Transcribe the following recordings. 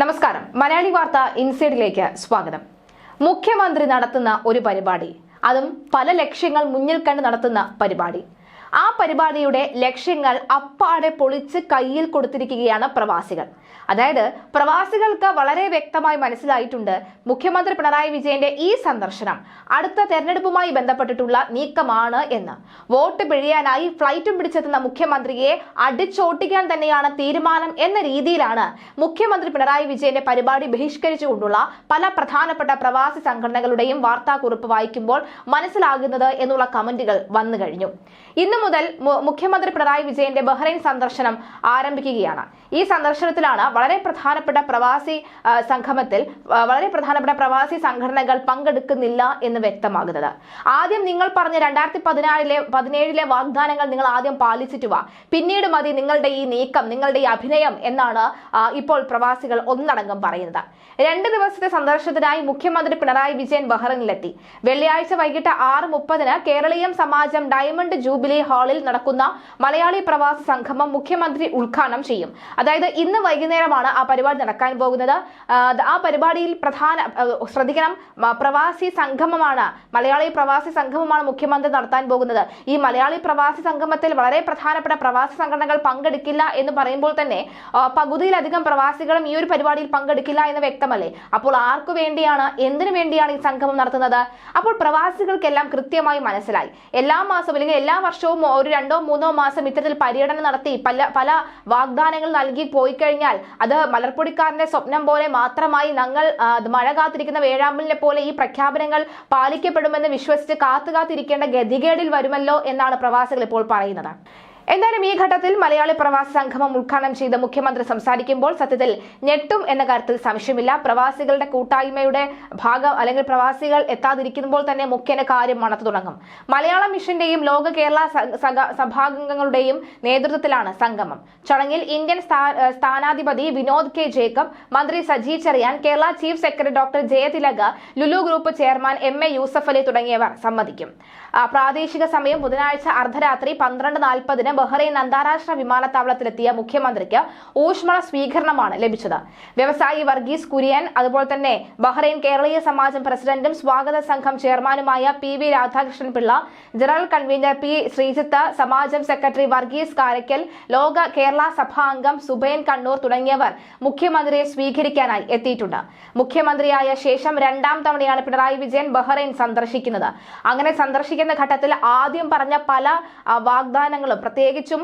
നമസ്കാരം. മലയാളി വാർത്ത ഇൻസൈഡിലേക്ക് സ്വാഗതം. മുഖ്യമന്ത്രി നടത്തുന്ന ഒരു പരിപാടി അതും പല ലക്ഷ്യങ്ങൾ മുന്നിൽ കണ്ട് നടത്തുന്ന പരിപാടി. ആ പരിപാടിയുടെ ലക്ഷ്യങ്ങൾ അപ്പാടെ പൊളിച്ച് കയ്യിൽ കൊടുത്തിരിക്കുകയാണ് പ്രവാസികൾ. അതായത് പ്രവാസികൾക്ക് വളരെ വ്യക്തമായി മനസ്സിലായിട്ടുണ്ട് മുഖ്യമന്ത്രി പിണറായി വിജയന്റെ ഈ സന്ദർശനം അടുത്ത തെരഞ്ഞെടുപ്പുമായി ബന്ധപ്പെട്ടിട്ടുള്ള നീക്കമാണ് എന്ന്. വോട്ട് പിഴിയാനായി ഫ്ലൈറ്റും പിടിച്ചെത്തുന്ന മുഖ്യമന്ത്രിയെ അടിച്ചോട്ടിക്കാൻ തന്നെയാണ് തീരുമാനം എന്ന രീതിയിലാണ് മുഖ്യമന്ത്രി പിണറായി വിജയന്റെ പരിപാടി ബഹിഷ്കരിച്ചുകൊണ്ടുള്ള പല പ്രധാനപ്പെട്ട പ്രവാസി സംഘടനകളുടെയും വാർത്താക്കുറിപ്പ് വായിക്കുമ്പോൾ മനസ്സിലാകുന്നത് എന്നുള്ള കമന്റുകൾ വന്നു കഴിഞ്ഞു. ഇന്നു മുതൽ മുഖ്യമന്ത്രി പിണറായി വിജയന്റെ ബഹ്റൈൻ സന്ദർശനം ആരംഭിക്കുകയാണ്. ഈ സന്ദർശനത്തിലാണ് വളരെ പ്രധാനപ്പെട്ട പ്രവാസി സംഗമത്തിൽ വളരെ പ്രധാനപ്പെട്ട പ്രവാസി സംഘടനകൾ പങ്കെടുക്കുന്നില്ല എന്ന് വ്യക്തമാകുന്നത്. ആദ്യം നിങ്ങൾ പറഞ്ഞ രണ്ടായിരത്തി പതിനാറിലെ പതിനേഴിലെ വാഗ്ദാനങ്ങൾ നിങ്ങൾ ആദ്യം പാലിച്ചിട്ട് വാ. പിന്നീട് മതി നിങ്ങളുടെ ഈ നീക്കം നിങ്ങളുടെ ഈ അഭിനയം എന്നാണ് ഇപ്പോൾ പ്രവാസികൾ ഒന്നടങ്കം പറയുന്നത്. രണ്ട് ദിവസത്തെ സന്ദർശനത്തിനായി മുഖ്യമന്ത്രി പിണറായി വിജയൻ ബഹ്റൈനിലെത്തി. വെള്ളിയാഴ്ച വൈകിട്ട് ആറ് മുപ്പതിന് കേരളീയം സമാജം ഡയമണ്ട് ജൂബിലി ഹാളിൽ നടക്കുന്ന മലയാളി പ്രവാസി സംഗമം മുഖ്യമന്ത്രി ഉദ്ഘാടനം ചെയ്യും. അതായത് ഇന്ന് വൈകുന്നേരമാണ് ആ പരിപാടി നടക്കാൻ പോകുന്നത്. ആ, പരിപാടിയിൽ പ്രധാന ശ്രദ്ധിക്കണം. പ്രവാസി സംഗമമാണ് മലയാളി പ്രവാസി സംഗമമാണ് മുഖ്യമന്ത്രി നടത്താൻ പോകുന്നത്. ഈ മലയാളി പ്രവാസി സംഗമത്തിൽ വളരെ പ്രധാനപ്പെട്ട പ്രവാസി സംഘടനകൾ പങ്കെടുക്കില്ല എന്ന് പറയുമ്പോൾ തന്നെ പകുതിയിലധികം പ്രവാസികളും ഈ ഒരു പരിപാടിയിൽ പങ്കെടുക്കില്ല എന്ന് വ്യക്തമല്ലേ? അപ്പോൾ ആർക്കു വേണ്ടിയാണ് എന്തിനു വേണ്ടിയാണ് ഈ സംഗമം നടത്തുന്നത്? അപ്പോൾ പ്രവാസികൾക്കെല്ലാം കൃത്യമായി മനസ്സിലായി. എല്ലാ മാസവും അല്ലെങ്കിൽ എല്ലാ വർഷവും ഒരു രണ്ടോ മൂന്നോ മാസം ഇത്തരത്തിൽ പര്യടനം നടത്തി പല പല വാഗ്ദാനങ്ങൾ നൽകി പോയി കഴിഞ്ഞാൽ അത് മലർപ്പൊടിക്കാരന്റെ സ്വപ്നം പോലെ മാത്രമായി ഞങ്ങൾ മഴ കാത്തിരിക്കുന്ന വേഴാമ്പലിനെ പോലെ ഈ പ്രഖ്യാപനങ്ങൾ പാലിക്കപ്പെടുമെന്ന് വിശ്വസിച്ച് കാത്തു കാത്തിരിക്കേണ്ട ഗതികേടിൽ വരുമല്ലോ എന്നാണ് പ്രവാസികൾ ഇപ്പോൾ പറയുന്നത്. എന്തായാലും ഈ ഘട്ടത്തിൽ മലയാളി പ്രവാസി സംഗമം ഉദ്ഘാടനം ചെയ്ത മുഖ്യമന്ത്രി സംസാരിക്കുമ്പോൾ സത്യത്തിൽ ഞെട്ടും എന്ന കാര്യത്തിൽ സംശയമില്ല. പ്രവാസികളുടെ കൂട്ടായ്മയുടെ ഭാഗം അല്ലെങ്കിൽ പ്രവാസികൾ എത്താതിരിക്കുമ്പോൾ തന്നെ മുഖ്യന കാര്യം മണത്തു തുടങ്ങും. മലയാള മിഷന്റെയും ലോക കേരള സഭാംഗങ്ങളുടെയും നേതൃത്വത്തിലാണ് സംഗമം. ചടങ്ങിൽ ഇന്ത്യൻ സ്ഥാനാധിപതി വിനോദ് കെ ജേക്കബ് മന്ത്രി Saji Cheriyan Kerala chief secretary doctor Jayathilak Lulu group chairman M A Yusuff Ali തുടങ്ങിയവർ സംബന്ധിക്കും പ്രാദേശിക സമയം ബുധനാഴ്ച അർദ്ധരാത്രി പന്ത്രണ്ട് നാൽപ്പതിന് ബഹ്റൈൻ അന്താരാഷ്ട്ര വിമാനത്താവളത്തിലെത്തിയ മുഖ്യമന്ത്രിക്ക് ഊഷ്മള സ്വീകരണമാണ് ലഭിച്ചത്. വ്യവസായി വർഗീസ് കുര്യൻ അതുപോലെ തന്നെ ബഹ്റൈൻ കേരളീയ സമാജം പ്രസിഡന്റും സ്വാഗത സംഘം ചെയർമാനുമായ P V Radhakrishnan Pillai general convener P Sreejith സമാജം സെക്രട്ടറി വർഗീസ് കാരയ്ക്കൽ ലോക കേരള സഭാ അംഗം സുബൈൻ കണ്ണൂർ തുടങ്ങിയവർ മുഖ്യമന്ത്രിയെ സ്വീകരിക്കാനായി എത്തിയിട്ടുണ്ട്. മുഖ്യമന്ത്രിയായ ശേഷം രണ്ടാം തവണയാണ് പിണറായി വിജയൻ ബഹ്റൈൻ സന്ദർശിക്കുന്നത്. അങ്ങനെ സന്ദർശിക്കുന്ന ഘട്ടത്തിൽ ആദ്യം പറഞ്ഞ പല വാഗ്ദാനങ്ങളും വാഗ്ദാനങ്ങളും പ്രത്യേകിച്ചും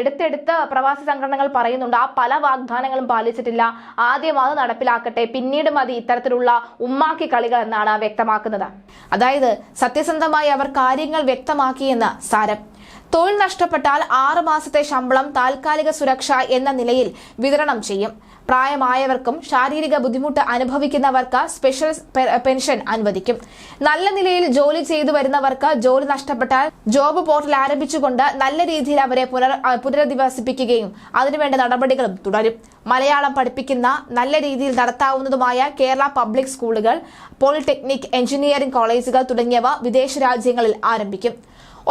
എടുത്തെടുത്ത് പ്രവാസി സംഘടനകൾ പറയുന്നുണ്ട് ആ പല വാഗ്ദാനങ്ങളും പാലിച്ചിട്ടില്ല. ആദ്യം അത് നടപ്പിലാക്കട്ടെ പിന്നീട് മതി ഇത്തരത്തിലുള്ള ഉമ്മാക്കി കളികൾ എന്നാണ് വ്യക്തമാക്കുന്നത്. അതായത് സത്യസന്ധമായി അവർ കാര്യങ്ങൾ വ്യക്തമാക്കിയെന്ന് സാരം. തൊഴിൽ നഷ്ടപ്പെട്ടാൽ ആറ് മാസത്തെ ശമ്പളം താൽക്കാലിക സുരക്ഷ എന്ന നിലയിൽ വിതരണം ചെയ്യും. പ്രായമായവർക്കും ശാരീരിക ബുദ്ധിമുട്ട് അനുഭവിക്കുന്നവർക്ക് സ്പെഷ്യൽ പെൻഷൻ അനുവദിക്കും. നല്ല നിലയിൽ ജോലി ചെയ്തു വരുന്നവർക്ക് ജോലി നഷ്ടപ്പെട്ടാൽ ജോബ് പോർട്ടൽ ആരംഭിച്ചുകൊണ്ട് നല്ല രീതിയിൽ അവരെ പുനർ പുനരധിവസിപ്പിക്കുകയും അതിനുവേണ്ട നടപടികളും തുടരും. മലയാളം പഠിപ്പിക്കുന്ന നല്ല രീതിയിൽ നടത്താവുന്നതുമായ കേരള പബ്ലിക് സ്കൂളുകൾ പോളിടെക്നിക് എഞ്ചിനീയറിംഗ് കോളേജുകൾ തുടങ്ങിയവ വിദേശ രാജ്യങ്ങളിൽ ആരംഭിക്കും.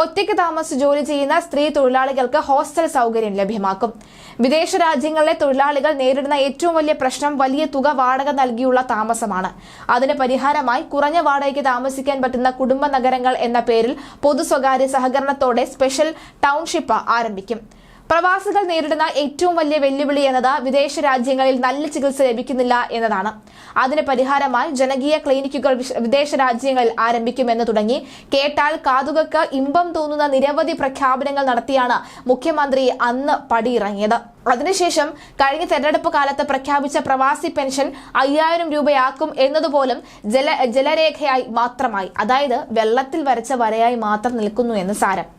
ഒറ്റയ്ക്ക് താമസിച്ച് ജോലി ചെയ്യുന്ന സ്ത്രീ തൊഴിലാളികൾക്ക് ഹോസ്റ്റൽ സൗകര്യം ലഭ്യമാക്കും. വിദേശ രാജ്യങ്ങളിലെ തൊഴിലാളികൾ നേരിടുന്ന ഏറ്റവും വലിയ പ്രശ്നം വലിയ തുക വാടക നൽകിയുള്ള താമസമാണ്. അതിന് പരിഹാരമായി കുറഞ്ഞ വാടകയ്ക്ക് താമസിക്കാൻ പറ്റുന്ന കുടുംബ നഗരങ്ങൾ എന്ന പേരിൽ പൊതു സ്വകാര്യ സഹകരണത്തോടെ സ്പെഷ്യൽ ടൗൺഷിപ്പ് ആരംഭിക്കും. പ്രവാസികൾ നേരിടുന്ന ഏറ്റവും വലിയ വെല്ലുവിളി എന്നത് വിദേശ രാജ്യങ്ങളിൽ നല്ല ചികിത്സ ലഭിക്കുന്നില്ല എന്നതാണ്. അതിന് പരിഹാരമായി ജനകീയ ക്ലിനിക്കുകൾ വിദേശ രാജ്യങ്ങളിൽ ആരംഭിക്കുമെന്ന് തുടങ്ങി. കേട്ടാൽ കാതുകൾക്ക് ഇമ്പം തോന്നുന്ന നിരവധി പ്രഖ്യാപനങ്ങൾ നടത്തിയാണ് മുഖ്യമന്ത്രി അന്ന് പടിയിറങ്ങിയത്. അതിനുശേഷം കഴിഞ്ഞ തെരഞ്ഞെടുപ്പ് കാലത്ത് പ്രഖ്യാപിച്ച പ്രവാസി പെൻഷൻ അയ്യായിരം രൂപയാക്കും എന്നതുപോലും ജല ജലരേഖയായി മാത്രമായി. അതായത് വെള്ളത്തിൽ വരച്ച വരയായി മാത്രം നിൽക്കുന്നു എന്ന് സാരം.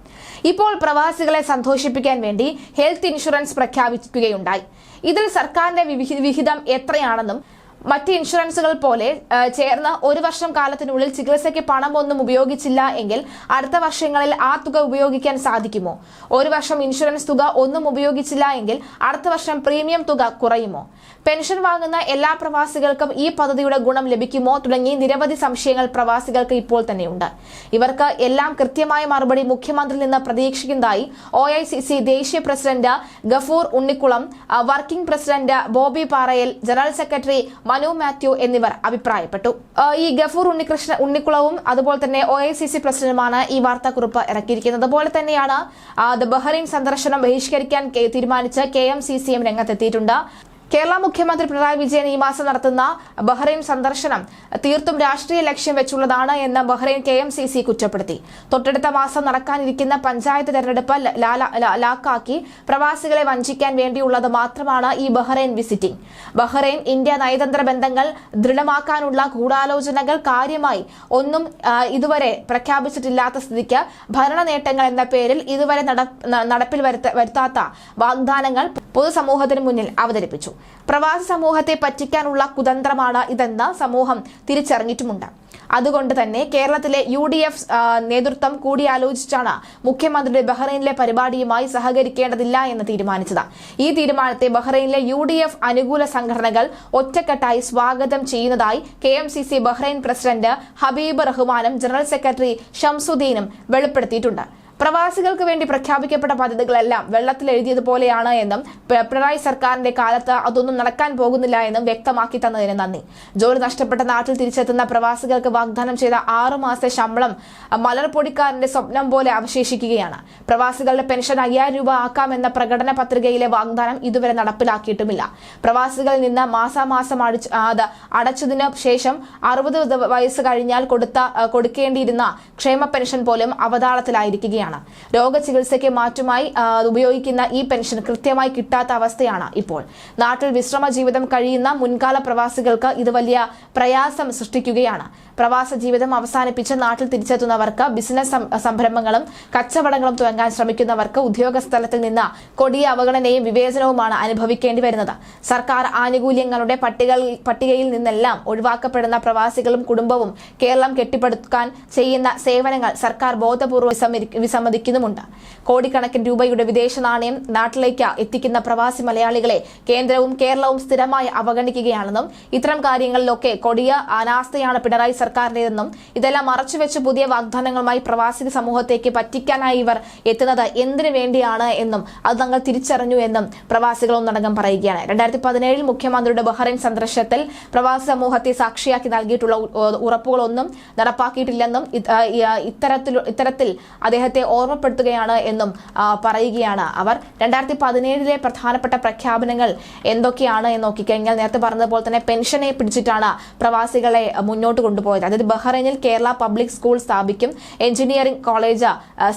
ഇപ്പോൾ പ്രവാസികളെ സന്തോഷിപ്പിക്കാൻ വേണ്ടി ഹെൽത്ത് ഇൻഷുറൻസ് പ്രഖ്യാപിക്കുകയുണ്ടായി. ഇതിൽ സർക്കാരിന്റെ വിഹിതം എത്രയാണെന്നും മറ്റ് ഇൻഷുറൻസുകൾ പോലെ ചേർന്ന് ഒരു വർഷം കാലത്തിനുള്ളിൽ ചികിത്സയ്ക്ക് പണമൊന്നും ഉപയോഗിച്ചില്ല എങ്കിൽ അടുത്ത വർഷങ്ങളിൽ ആ തുക ഉപയോഗിക്കാൻ സാധിക്കുമോ? ഒരു വർഷം ഇൻഷുറൻസ് തുക ഒന്നും ഉപയോഗിച്ചില്ല എങ്കിൽ അടുത്ത വർഷം പ്രീമിയം തുക കുറയുമോ? പെൻഷൻ വാങ്ങുന്ന എല്ലാ പ്രവാസികൾക്കും ഈ പദ്ധതിയുടെ ഗുണം ലഭിക്കുമോ തുടങ്ങി നിരവധി സംശയങ്ങൾ പ്രവാസികൾക്ക് ഇപ്പോൾ തന്നെയുണ്ട്. ഇവർക്ക് എല്ലാം കൃത്യമായ മറുപടി മുഖ്യമന്ത്രിയിൽ നിന്ന് പ്രതീക്ഷിക്കുന്നതായി ഒ ദേശീയ president Gafoor Unnikulam working president Bobby Parayil general secretary Manu Mathew എന്നിവർ അഭിപ്രായപ്പെട്ടു. ഈ ഗഫൂർ ഉണ്ണികൃഷ്ണ ഉണ്ണിക്കുളവും അതുപോലെ തന്നെ ഒ ഐ സി സി പ്രസിഡന്റുമാണ് ഈ വാർത്താക്കുറിപ്പ് ഇറക്കിയിരിക്കുന്നത്. അതുപോലെ തന്നെയാണ് ദ ബഹ്റൈൻ സന്ദർശനം ബഹിഷ്കരിക്കാൻ തീരുമാനിച്ച് K M C C M രംഗത്തെത്തിയിട്ടുണ്ട്. കേരള മുഖ്യമന്ത്രി പിണറായി വിജയൻ ഈ മാസം നടത്തുന്ന ബഹ്റൈൻ സന്ദർശനം തീർത്തും രാഷ്ട്രീയ ലക്ഷ്യം വെച്ചുള്ളതാണ് എന്ന് Bahrain K M C C കുറ്റപ്പെടുത്തി. തൊട്ടടുത്ത മാസം നടക്കാനിരിക്കുന്ന പഞ്ചായത്ത് തെരഞ്ഞെടുപ്പ് ലാക്കാക്കി പ്രവാസികളെ വഞ്ചിക്കാൻ വേണ്ടിയുള്ളത് മാത്രമാണ് ഈ ബഹ്റൈൻ വിസിറ്റിംഗ്. ബഹ്റൈൻ ഇന്ത്യ നയതന്ത്ര ബന്ധങ്ങൾ ദൃഢമാക്കാനുള്ള ഗൂഢാലോചനകൾ കാര്യമായി ഒന്നും ഇതുവരെ പ്രഖ്യാപിച്ചിട്ടില്ലാത്ത സ്ഥിതിക്ക് ഭരണ നേട്ടങ്ങൾ എന്ന പേരിൽ ഇതുവരെ നടപ്പിൽ വരുത്ത- വരുത്താത്ത വാഗ്ദാനങ്ങൾ പൊതുസമൂഹത്തിന് മുന്നിൽ അവതരിപ്പിച്ചു. പ്രവാസി സമൂഹത്തെ പറ്റിക്കാനുള്ള കുതന്ത്രമാണ് ഇതെന്ന് സമൂഹം തിരിച്ചറിഞ്ഞിട്ടുമുണ്ട്. അതുകൊണ്ട് തന്നെ കേരളത്തിലെ യു ഡി എഫ് നേതൃത്വം കൂടിയാലോചിച്ചാണ് മുഖ്യമന്ത്രിയുടെ ബഹ്റൈനിലെ പരിപാടിയുമായി സഹകരിക്കേണ്ടതില്ല എന്ന് തീരുമാനിച്ചത്. ഈ തീരുമാനത്തെ ബഹ്റൈനിലെ യു ഡി എഫ് അനുകൂല സംഘടനകൾ ഒറ്റക്കെട്ടായി സ്വാഗതം ചെയ്യുന്നതായി K M C C Bahrain president Habeeb റഹ്മാനും ജനറൽ സെക്രട്ടറി ഷംസുദ്ദീനും വെളിപ്പെടുത്തിയിട്ടുണ്ട്. പ്രവാസികൾക്ക് വേണ്ടി പ്രഖ്യാപിക്കപ്പെട്ട പദ്ധതികളെല്ലാം വെള്ളത്തിൽ എഴുതിയതുപോലെയാണ് എന്നും പിണറായി സർക്കാരിന്റെ കാലത്ത് അതൊന്നും നടക്കാൻ പോകുന്നില്ല എന്നും വ്യക്തമാക്കി തന്നതിന് നന്ദി. ജോലി നഷ്ടപ്പെട്ട നാട്ടിൽ തിരിച്ചെത്തുന്ന പ്രവാസികൾക്ക് വാഗ്ദാനം ചെയ്ത ആറു ശമ്പളം മലർപൊടിക്കാരന്റെ സ്വപ്നം പോലെ അവശേഷിക്കുകയാണ്. പ്രവാസികളുടെ പെൻഷൻ അയ്യായിരം രൂപ ആക്കാമെന്ന പ്രകടന പത്രികയിലെ വാഗ്ദാനം ഇതുവരെ നടപ്പിലാക്കിയിട്ടുമില്ല. പ്രവാസികളിൽ നിന്ന് മാസാമാസം അടിച്ച് അത് അടച്ചതിന് ശേഷം അറുപത് വയസ്സ് കഴിഞ്ഞാൽ കൊടുത്ത കൊടുക്കേണ്ടിയിരുന്ന ക്ഷേമ പെൻഷൻ പോലും അവതാളത്തിലായിരിക്കുകയാണ്. രോഗചികിത്സയ്ക്ക് മാറ്റുമായി ഉപയോഗിക്കുന്ന ഈ പെൻഷൻ കൃത്യമായി കിട്ടാത്ത അവസ്ഥയാണ് ഇപ്പോൾ. നാട്ടിൽ വിശ്രമ ജീവിതം കഴിയുന്ന മുൻകാല പ്രവാസികൾക്ക് ഇത് വലിയ പ്രയാസം സൃഷ്ടിക്കുകയാണ്. പ്രവാസ ജീവിതം അവസാനിപ്പിച്ച് നാട്ടിൽ തിരിച്ചെത്തുന്നവർക്ക് ബിസിനസ് സംരംഭങ്ങളും കച്ചവടങ്ങളും തുടങ്ങാൻ ശ്രമിക്കുന്നവർക്ക് ഉദ്യോഗസ്ഥലത്തിൽ നിന്ന് കൊടിയ അവഗണനയും വിവേചനവുമാണ് അനുഭവിക്കേണ്ടി വരുന്നത്. സർക്കാർ ആനുകൂല്യങ്ങളുടെ പട്ടിക പട്ടികയിൽ നിന്നെല്ലാം ഒഴിവാക്കപ്പെടുന്ന പ്രവാസികളും കുടുംബവും കേരളം കെട്ടിപ്പടുക്കാൻ ചെയ്യുന്ന സേവനങ്ങൾ സർക്കാർ ബോധപൂർവം വിസമ്മതിക്കുന്നുമുണ്ട് കോടിക്കണക്കിന് രൂപയുടെ വിദേശ നാണയം നാട്ടിലേക്ക് എത്തിക്കുന്ന പ്രവാസി മലയാളികളെ കേന്ദ്രവും കേരളവും സ്ഥിരമായി അവഗണിക്കുകയാണെന്നും ഇത്തരം കാര്യങ്ങളിലൊക്കെ കൊടിയ അനാസ്ഥയാണ് പിണറായി സർക്കാരിന്റേതെന്നും ഇതെല്ലാം മറച്ചുവെച്ച് പുതിയ വാഗ്ദാനങ്ങളുമായി പ്രവാസി സമൂഹത്തേക്ക് പറ്റിക്കാനായി ഇവർ എത്തുന്നത് എന്തിനു വേണ്ടിയാണ് എന്നും അത് തങ്ങൾ തിരിച്ചറിഞ്ഞു എന്നും പ്രവാസികൾ ഒന്നടങ്കം പറയുകയാണ്. രണ്ടായിരത്തി പതിനേഴിൽ മുഖ്യമന്ത്രിയുടെ ബഹ്റൈൻ സന്ദർശനത്തിൽ പ്രവാസി സമൂഹത്തെ സാക്ഷിയാക്കി നൽകിയിട്ടുള്ള ഉറപ്പുകളൊന്നും നടപ്പാക്കിയിട്ടില്ലെന്നും ഇത്തരത്തിൽ ഇത്തരത്തിൽ അദ്ദേഹത്തെ ഓർമ്മപ്പെടുത്തുകയാണ് എന്നും പറയുകയാണ് അവർ. രണ്ടായിരത്തി പതിനേഴിലെ പ്രധാനപ്പെട്ട പ്രഖ്യാപനങ്ങൾ എന്തൊക്കെയാണ് എന്ന് നോക്കിക്കഴിഞ്ഞാൽ നേരത്തെ പറഞ്ഞതുപോലെ തന്നെ പെൻഷനെ പിടിച്ചിട്ടാണ് പ്രവാസികളെ മുന്നോട്ട് കൊണ്ടുപോയത്. അതായത് ബഹ്റൈനിൽ കേരള പബ്ലിക് സ്കൂൾ സ്ഥാപിക്കും എഞ്ചിനീയറിംഗ് കോളേജ്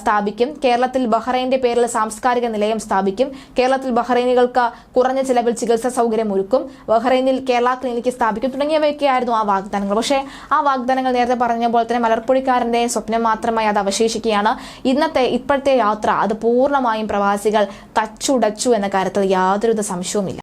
സ്ഥാപിക്കും കേരളത്തിൽ ബഹ്റൈന്റെ പേരിൽ സാംസ്കാരിക നിലയം സ്ഥാപിക്കും കേരളത്തിൽ ബഹ്റൈനുകൾക്ക് കുറഞ്ഞ ചിലവിൽ ചികിത്സാ സൗകര്യം ഒരുക്കും ബഹ്റൈനിൽ കേരള ക്ലിനിക്ക് സ്ഥാപിക്കും തുടങ്ങിയവയൊക്കെയായിരുന്നു ആ വാഗ്ദാനങ്ങൾ. പക്ഷേ ആ വാഗ്ദാനങ്ങൾ നേരത്തെ പറഞ്ഞ പോലെ തന്നെ മലർപ്പുഴിക്കാരന്റെ സ്വപ്നം മാത്രമായി അത് അവശേഷിക്കുകയാണ്. ഇന്നത്തെ ഇപ്പോഴത്തെ യാത്ര അത് പൂർണമായും പ്രവാസികൾ തച്ചുടച്ചു എന്ന കാര്യത്തിൽ യാതൊരുവിധ സംശയവുമില്ല.